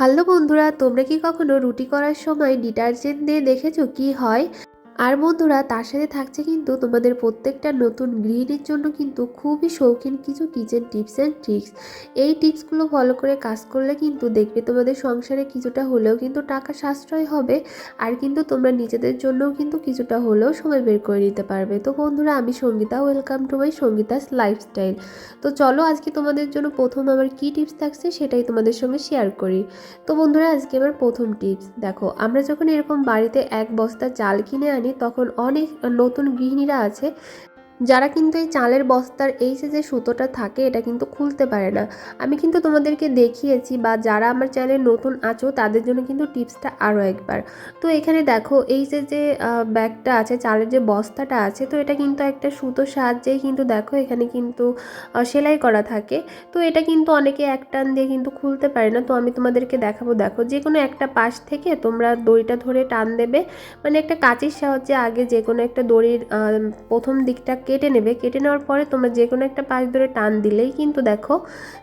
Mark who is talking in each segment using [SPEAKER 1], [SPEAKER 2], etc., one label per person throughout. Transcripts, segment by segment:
[SPEAKER 1] Hello বন্ধুরা তোমরা কি কখনো রুটি করার সময় ডিটারজেন্ট দিয়ে দেখেছ কি হয়? আর বন্ধুরা, তার সাথে থাকছে কিন্তু তোমাদের প্রত্যেকটা নতুন গৃহিণীর জন্য কিন্তু খুবই শৌখিন কিছু কিচেন টিপস অ্যান্ড ট্রিক্স। এই টিপসগুলো ফলো করে কাজ করলে কিন্তু দেখবে তোমাদের সংসারে কিছুটা হলেও কিন্তু টাকা সাশ্রয় হবে আর কিন্তু তোমরা নিজেদের জন্যও কিন্তু কিছুটা হলেও সময় বের করে নিতে পারবে। তো বন্ধুরা, আমি Sangeeta welcome to my Sangeeta's lifestyle তো চলো আজকে তোমাদের জন্য প্রথম আমার কী টিপস থাকছে সেটাই তোমাদের সঙ্গে শেয়ার করি। তো বন্ধুরা, আজকে আমার প্রথম টিপস। দেখো, আমরা যখন এরকম বাড়িতে এক বস্তা চাল কিনে আনি তখন অনেক নতুন গৃহিণীরা আছে। যারা কিন্তু এই চালের বস্তার এই যে সুতোটা থাকে, এটা কিন্তু খুলতে পারে না। আমি কিন্তু তোমাদেরকে দেখিয়েছি বা যারা আমার চ্যানেলে নতুন আছো, তাদের জন্য কিন্তু টিপসটা আরও একবার। তো এখানে দেখো, এই যে যে ব্যাগটা আছে, চালের যে বস্তাটা আছে, তো এটা কিন্তু একটা সুতোর সাহায্যেই কিন্তু দেখো, এখানে কিন্তু সেলাই করা থাকে। তো এটা কিন্তু অনেকে এক টান দিয়ে কিন্তু খুলতে পারে না। তো আমি তোমাদেরকে দেখাবো, দেখো যে কোনো একটা পাশ থেকে তোমরা দড়িটা ধরে টান দেবে। মানে একটা কাঁচির সাহায্যে আগে যে কোনো একটা দড়ির প্রথম দিকটা কেটে নেবে। কেটে নেওয়ার পরে তোমরা যে কোনো একটা পাশ ধরে টান দিলেই কিন্তু দেখো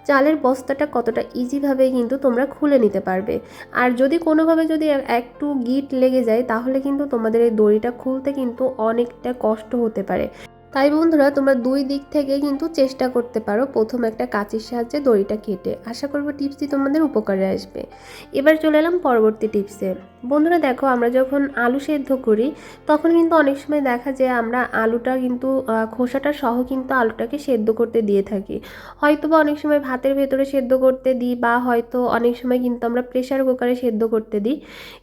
[SPEAKER 1] চালের বস্তাটা কতটা ইজিভাবে কিন্তু তোমরা খুলে নিতে পারবে। আর যদি কোনোভাবে যদি একটু গিট লেগে যায় তাহলে কিন্তু তোমাদের এই দড়িটা খুলতে কিন্তু অনেকটা কষ্ট হতে পারে। তাই বন্ধুরা, তোমরা দুই দিক থেকে কিন্তু চেষ্টা করতে পারো প্রথম একটা কাঁচির সাহায্যে দড়িটা কেটে। আশা করব টিপসটি তোমাদের উপকারে আসবে। এবার চলে এলাম পরবর্তী টিপসে। বন্ধুরা, দেখো, আমরা যখন আলু সেদ্ধ করি, তখন কিন্তু অনেক সময় দেখা যায় আমরা আলুটা কিন্তু খোসাটা সহ কিন্তু আলুটাকে সেদ্ধ করতে দিয়ে থাকি। হয়তো বা অনেক সময় ভাতের ভেতরে সেদ্ধ করতে দিই বা হয়তো অনেক সময় কিন্তু আমরা প্রেশার কুকারে সেদ্ধ করতে দিই।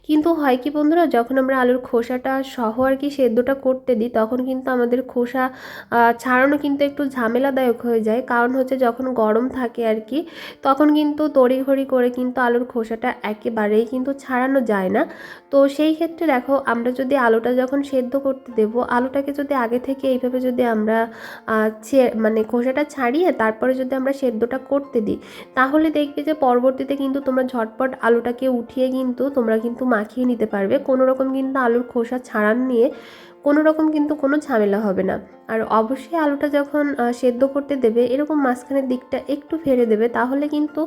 [SPEAKER 1] কিন্তু হয় কি বন্ধুরা, যখন আমরা আলুর খোসাটা সহ আর কি সেদ্ধটা করতে দিই, তখন কিন্তু আমাদের খোসা ছাড়ানো কিন্তু একটু ঝামেলাদায়ক হয়ে যায়। কারণ হচ্ছে যখন গরম থাকে আর কি, তখন কিন্তু তড়িঘড়ি করে কিন্তু আলুর খোসাটা একেবারেই কিন্তু ছাড়ানো যায় না। তো সেই ক্ষেত্রে দেখো, আমরা যদি আলুটা যখন সেদ্ধ করতে দেব, আলুটাকে যদি আগে থেকে এইভাবে যদি আমরা মানে খোসাটা ছাড়িয়ে তারপরে যদি আমরা সেদ্ধটা করতে দিই, তাহলে দেখবে যে পরবর্তীতে কিন্তু তোমরা ঝটপট আলুটাকে উঠিয়ে কিন্তু তোমরা কিন্তু মাখিয়ে নিতে পারবে। কোনো রকম কিন্তু আলুর খোসা ছাড়ান নিয়ে কোনো রকম কিন্তু কোনো ঝামেলা হবে না। আর অবশ্যই আলুটা যখন সেদ্ধ করতে দেবে, এরকম মাঝখানের দিকটা একটু ফেলে দেবে, তাহলে কিন্তু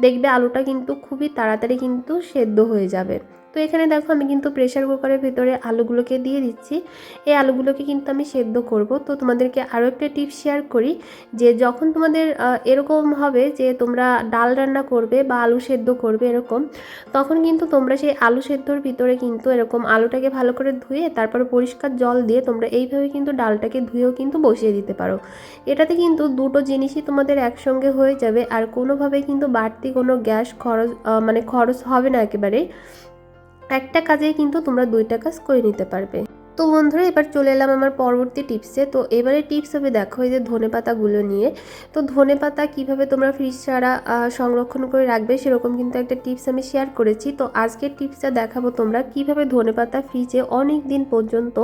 [SPEAKER 1] দেখবে আলুটা কিন্তু খুবই তাড়াতাড়ি কিন্তু সেদ্ধ হয়ে যাবে। তো এখানে দেখো আমি কিন্তু প্রেশার কুকারের ভিতরে আলুগুলোকে দিয়ে দিচ্ছি। এই আলুগুলোকে কিন্তু আমি সেদ্ধ করব। তো তোমাদেরকে আরও একটা টিপস শেয়ার করি যে যখন তোমাদের এরকম হবে যে তোমরা ডাল রান্না করবে বা আলু সেদ্ধ করবে এরকম, তখন কিন্তু তোমরা সেই আলু সেদ্ধর ভিতরে কিন্তু এরকম আলুটাকে ভালো করে ধুয়ে তারপর পরিষ্কার জল দিয়ে তোমরা এইভাবে কিন্তু ডালটাকে ধুয়েও কিন্তু বসিয়ে দিতে পারো। এটাতে কিন্তু দুটো জিনিসই তোমাদের একসঙ্গে হয়ে যাবে আর কোনোভাবে কিন্তু বাড়তি কোনো গ্যাস খরচ মানে খরচ হবে না একেবারেই একটা কাজে কিন্তু তোমরা দুইটা কাজ করে নিতে পারবে। তো বন্ধুরা, এবার চলে এলাম আমার পরবর্তী টিপসে। তো এবারে টিপস হবে দেখো, এই যে ধনে পাতাগুলো নিয়ে। তো ধনে পাতা কীভাবে তোমরা ফ্রিজ ছাড়া সংরক্ষণ করে রাখবে সেরকম কিন্তু একটা টিপস আমি শেয়ার করেছি। তো আজকের টিপসটা দেখাবো তোমরা কীভাবে ধনে পাতা ফ্রিজে অনেক দিন পর্যন্ত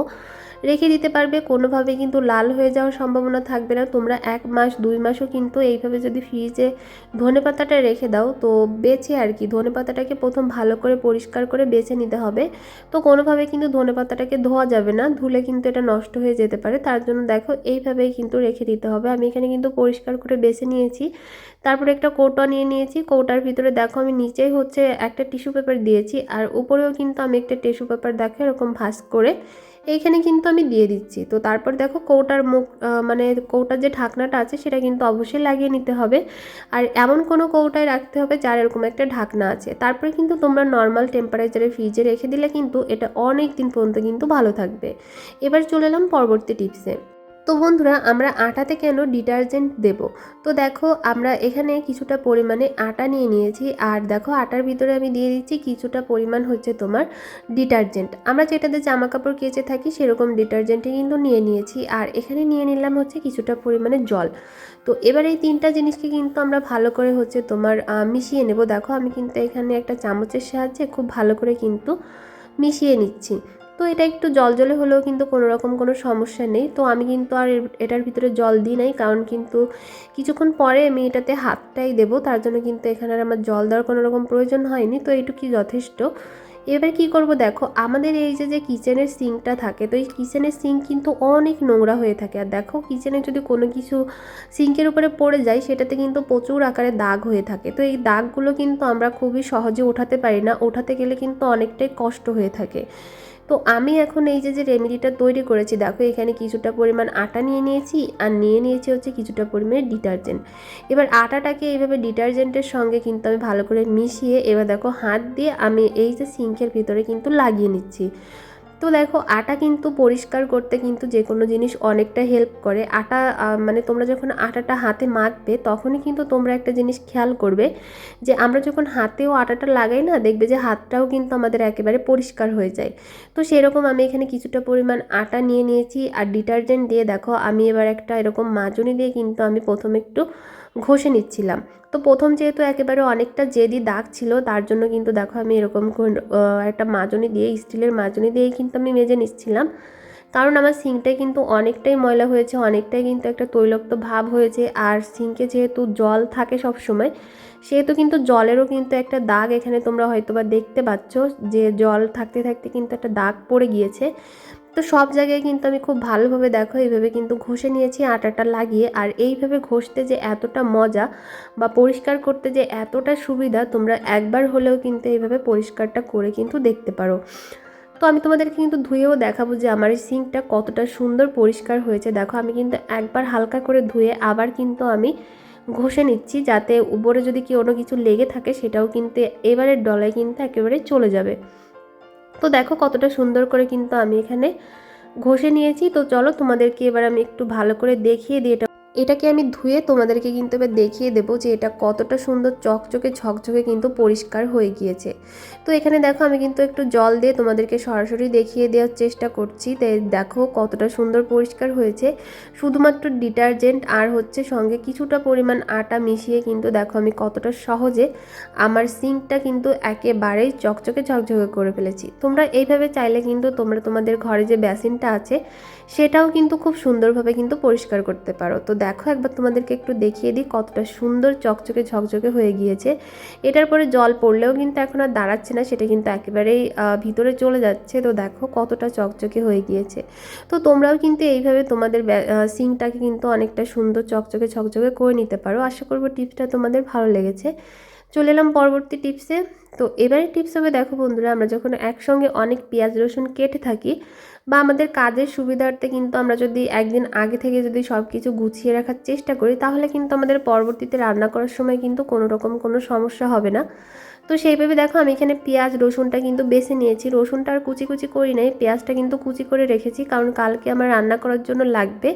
[SPEAKER 1] রেখে দিতে পারবে। কোনোভাবে কিন্তু লাল হয়ে যাওয়ার সম্ভাবনা থাকবে না। তোমরা এক মাস, দুই মাসও কিন্তু এইভাবে যদি ফ্রিজে ধনে পাতাটা রেখে দাও, তো বেছে আর কি। ধনে পাতাটাকে প্রথম ভালো করে পরিষ্কার করে বেছে নিতে হবে। তো কোনোভাবে কিন্তু ধনে পাতাটাকে ধোয়া যাবে না। ধুলে কিন্তু এটা নষ্ট হয়ে যেতে পারে। তার জন্য দেখো, এইভাবেই কিন্তু রেখে দিতে হবে। আমি এখানে কিন্তু পরিষ্কার করে বেছে নিয়েছি। তারপরে একটা কৌটা নিয়ে নিয়েছি। কৌটার ভিতরে দেখো, আমি নিচেই হচ্ছে একটা টিস্যু পেপার দিয়েছি। আর উপরেও কিন্তু আমি একটা টিস্যু পেপার দেখো, এরকম ভাঁজ করে এইখানে কিন্তু আমি দিয়ে দিচ্ছি। তো তারপর দেখো কৌটার মুখ মানে কৌটার যে ঢাকনাটা আছে সেটা কিন্তু অবশ্যই লাগিয়ে নিতে হবে। আর এমন কোনো কৌটায় রাখতে হবে যার এরকম একটা ঢাকনা আছে। তারপরে কিন্তু তোমরা নর্মাল টেম্পারেচারে ফ্রিজে রেখে দিলে কিন্তু এটা অনেক দিন পর্যন্ত কিন্তু ভালো থাকবে। এবার চলে এলাম পরবর্তী টিপসে তো বন্ধুরা, আমরা আটাতে কেন ডিটারজেন্ট দেব? তো দেখো, আমরা এখানে কিছুটা পরিমাণে আটা নিয়ে নিয়েছি। আর দেখো, আটার ভিতরে আমি দিয়ে দিচ্ছি কিছুটা পরিমাণ হচ্ছে তোমার ডিটারজেন্ট। আমরা যেটাতে জামা কাপড় কেচে থাকি, সেরকম ডিটারজেন্টই কিন্তু নিয়ে নিয়েছি। আর এখানে নিয়ে নিলাম হচ্ছে কিছুটা পরিমাণে জল। তো এবার এই তিনটা জিনিসকে কিন্তু আমরা ভালো করে হচ্ছে তোমার মিশিয়ে নেব। দেখো, আমি কিন্তু এখানে একটা চামচের সাহায্যে খুব ভালো করে কিন্তু মিশিয়ে নিচ্ছি। তো এটা একটু জল জলে হলেও কিন্তু কোনো রকম কোনো সমস্যা নেই। তো আমি কিন্তু আর এটার ভিতরে জল দিই নাই, কারণ কিন্তু কিছুক্ষণ পরে আমি এটাতে হাতটাই দেবো, তার জন্য কিন্তু এখানে আর আমার জল দেওয়ার কোনো রকম প্রয়োজন হয়নি, তো এইটুকুই যথেষ্ট। এবার কি করব দেখো, আমাদের এই যে যে কিচেনের সিঙ্কটা থাকে, তো এই কিচেনের সিঙ্ক কিন্তু অনেক নোংরা হয়ে থাকে। আর দেখো, কিচেনে যদি কোনো কিছু সিঙ্কের উপরে পড়ে যায়, সেটাতে কিন্তু প্রচুর আকারে দাগ হয়ে থাকে। তো এই দাগগুলো কিন্তু আমরা খুবই সহজে ওঠাতে পারি না, ওঠাতে গেলে কিন্তু অনেকটাই কষ্ট হয়ে থাকে। তো আমি এখন এই যে যে রেমেডিটা তৈরি করেছি, দেখো এখানে কিছুটা পরিমাণ আটা নিয়ে নিয়েছি আর নিয়ে নিয়েছি হচ্ছে কিছুটা পরিমাণে ডিটারজেন্ট এবার আটাটাকে এইভাবে ডিটারজেন্টের সঙ্গে কিন্তু আমি ভালো করে মিশিয়ে এবার দেখো হাত দিয়ে আমি এই যে সিঙ্কের ভিতরে কিন্তু লাগিয়ে নিচ্ছি। তো দেখো, আটা কিন্তু পরিষ্কার করতে কিন্তু যে কোনো জিনিস অনেকটা হেল্প করে। আটা মানে তোমরা যখন আটাটা হাতে মাখবে, তখনই কিন্তু তোমরা একটা জিনিস খেয়াল করবে যে আমরা যখন হাতেও আটাটা লাগাই না, দেখবে যে হাতটাও কিন্তু আমাদের একেবারে পরিষ্কার হয়ে যায়। তো সেরকম আমি এখানে কিছুটা পরিমাণ আটা নিয়ে নিয়েছি আর ডিটারজেন্ট দিয়ে দেখো, আমি এবার একটা এরকম মাজনি দিয়ে কিন্তু আমি প্রথমে একটু ঘষে নিচ্ছিলাম। তো প্রথম যেহেতু একেবারে অনেকটা জেদি দাগ ছিল, তার জন্য কিন্তু দেখো আমি এরকম একটা মাজনি দিয়ে, স্টিলের মাজনি দিয়েই কিন্তু আমি মেজে নিচ্ছিলাম। কারণ আমার সিঙ্কটাই কিন্তু অনেকটাই ময়লা হয়েছে, অনেকটাই কিন্তু একটা তৈলাক্ত ভাব হয়েছে। আর সিঙ্কে যেহেতু জল থাকে সব সময় সেহেতু কিন্তু জলেরও কিন্তু একটা দাগ এখানে তোমরা হয়তো বা দেখতে পাচ্ছ যে জল থাকতে থাকতে কিন্তু একটা দাগ পড়ে গিয়েছে। তো সব জায়গায় কিন্তু আমি খুব ভালোভাবে দেখো এইভাবে কিন্তু ঘষে নিয়েছি, আটাটা লাগিয়ে। আর এইভাবে ঘষতে যে এতটা মজা বা পরিষ্কার করতে যে এতটা সুবিধা, তোমরা একবার হলেও কিন্তু এইভাবে পরিষ্কারটা করে কিন্তু দেখতে পারো। তো আমি তোমাদেরকে কিন্তু ধুয়েও দেখাবো যে আমার এই সিঙ্কটা কতটা সুন্দর পরিষ্কার হয়েছে। দেখো, আমি কিন্তু একবার হালকা করে ধুয়ে আবার কিন্তু আমি ঘষে নিচ্ছি যাতে উপরে যদি কি কোনো কিছু লেগে থাকে সেটাও কিন্তু এবারের ডলায় কিন্তু একেবারে চলে যাবে। তো দেখো, কতটা সুন্দর করে কিন্তু আমি এখানে ঘষে নিয়েছি। তো চলো তোমাদেরকে এবার আমি একটু ভালো করে দেখিয়ে দিই এটা এটাকে আমি ধুয়ে তোমাদেরকে কিন্তু এবার দেখিয়ে দেবো যে এটা কতটা সুন্দর চকচকে ঝকঝকে কিন্তু পরিষ্কার হয়ে গিয়েছে। তো এখানে দেখো আমি কিন্তু একটু জল দিয়ে তোমাদেরকে সরাসরি দেখিয়ে দেওয়ার চেষ্টা করছি। তাই দেখো কতটা সুন্দর পরিষ্কার হয়েছে। শুধুমাত্র ডিটারজেন্ট আর হচ্ছে সঙ্গে কিছুটা পরিমাণ আটা মিশিয়ে কিন্তু দেখো আমি কতটা সহজে আমার সিঙ্কটা কিন্তু একেবারেই চকচকে ঝকঝকে করে ফেলেছি। তোমরা এইভাবে চাইলে কিন্তু তোমরা তোমাদের ঘরে যে বেসিনটা আছে, সেটাও কিন্তু খুব সুন্দরভাবে কিন্তু পরিষ্কার করতে পারো। তো দেখো, একবার তোমাদেরকে একটু দেখিয়ে দিই কতটা সুন্দর চকচকে ঝকঝকে হয়ে গিয়েছে। এটার পরে জল পড়লেও কিন্তু এখন আর দাঁড়াচ্ছে না, সেটা কিন্তু একেবারেই ভিতরে চলে যাচ্ছে। তো দেখো কতটা চকচকে হয়ে গিয়েছে। তো তোমরাও কিন্তু এইভাবে তোমাদের সিংটাকে কিন্তু অনেকটা সুন্দর চকচকে ঝকঝকে করে নিতে পারো। আশা করব টিপসটা তোমাদের ভালো লেগেছে। চলে এলাম পরবর্তী টিপসে। তো এবারে টিপস হবে, দেখো বন্ধুরা, আমরা যখন একসঙ্গে অনেক পেঁয়াজ, রসুন কেটে থাকি বা আমাদের কাজের সুবিধার্থে কিন্তু আমরা যদি একদিন আগে থেকে যদি সব কিছু গুছিয়ে রাখার চেষ্টা করি, তাহলে কিন্তু আমাদের পরবর্তীতে রান্না করার সময় কিন্তু কোনো রকম কোনো সমস্যা হবে না। তো সেইভাবে দেখো, আমি এখানে পেঁয়াজ, রসুনটা কিন্তু বেছে নিয়েছি। রসুনটা আর কুচি কুচি করি নাই, পেঁয়াজটা কিন্তু কুচি করে রেখেছি, কারণ কালকে আমার রান্না করার জন্য লাগবে।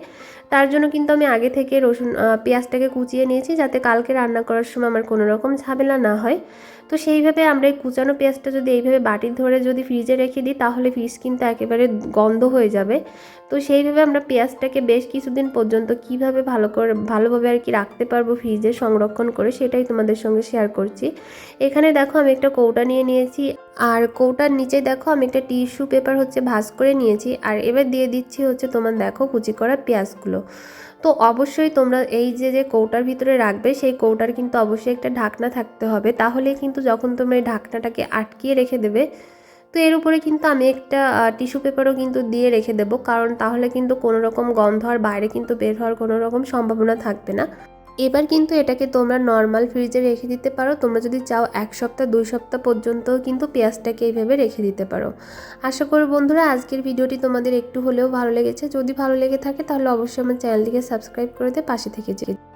[SPEAKER 1] তার জন্য কিন্তু আমি আগে থেকে রসুন পেঁয়াজটাকে কুচিয়ে নিয়েছি যাতে কালকে রান্না করার সময় আমার কোনো রকম ঝামেলা না হয়। তো সেইভাবে আমরা এই কুচানো পেঁয়াজটা যদি এইভাবে বাটি ধরে যদি ফ্রিজে রেখে দিই, তাহলে ফ্রিজ কিন্তু একেবারে গন্ধ হয়ে যাবে। তো সেইভাবে আমরা পেঁয়াজটাকে বেশ কিছুদিন পর্যন্ত কীভাবে ভালো করে, ভালোভাবে আর কি রাখতে পারব ফ্রিজে সংরক্ষণ করে, সেটাই তোমাদের সঙ্গে শেয়ার করছি। এখানে দেখো আমি একটা কৌটা নিয়ে নিয়েছি। আর কৌটার নিচে দেখো আমি একটা টিস্যু পেপার হচ্ছে ভাঁজ করে নিয়েছি আর এবার দিয়ে দিচ্ছি হচ্ছে তোমার দেখো কুচি করা পেঁয়াজগুলো। তো অবশ্যই তোমরা এই যে যে কৌটার ভিতরে রাখবে সেই কৌটার কিন্তু অবশ্যই একটা ঢাকনা থাকতে হবে। তাহলে কিন্তু যখন তোমরা এই ঢাকনাটাকে আটকিয়ে রেখে দেবে, তো এর উপরে কিন্তু আমি একটা টিস্যু পেপারও কিন্তু দিয়ে রেখে দেবো। কারণ তাহলে কিন্তু কোনো রকম গন্ধ আর বাইরে কিন্তু বের হওয়ার কোনো রকম সম্ভাবনা থাকবে না। এবার কিন্তু এটাকে তোমরা নর্মাল ফ্রিজে রেখে দিতে পারো। তোমরা যদি চাও এক সপ্তাহ, দুই সপ্তাহ পর্যন্ত কিন্তু পেঁয়াজটাকে এইভাবে রেখে দিতে পারো। আশা করি বন্ধুরা, আজকের ভিডিওটি তোমাদের একটু হলেও ভালো লেগেছে। যদি ভালো লেগে থাকে তাহলে অবশ্যই আমার চ্যানেলটিকে সাবস্ক্রাইব করে দিয়ে পাশে থেকে যেতে